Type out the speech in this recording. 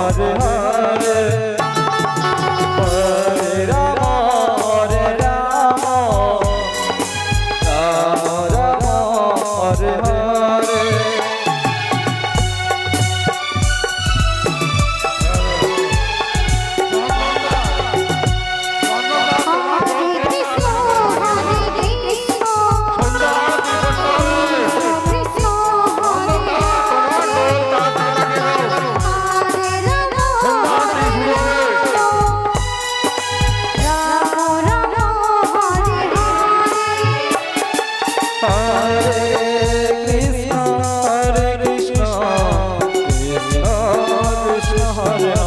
Hare Hare Hare Ram Hare Ram Hare Hare Baba.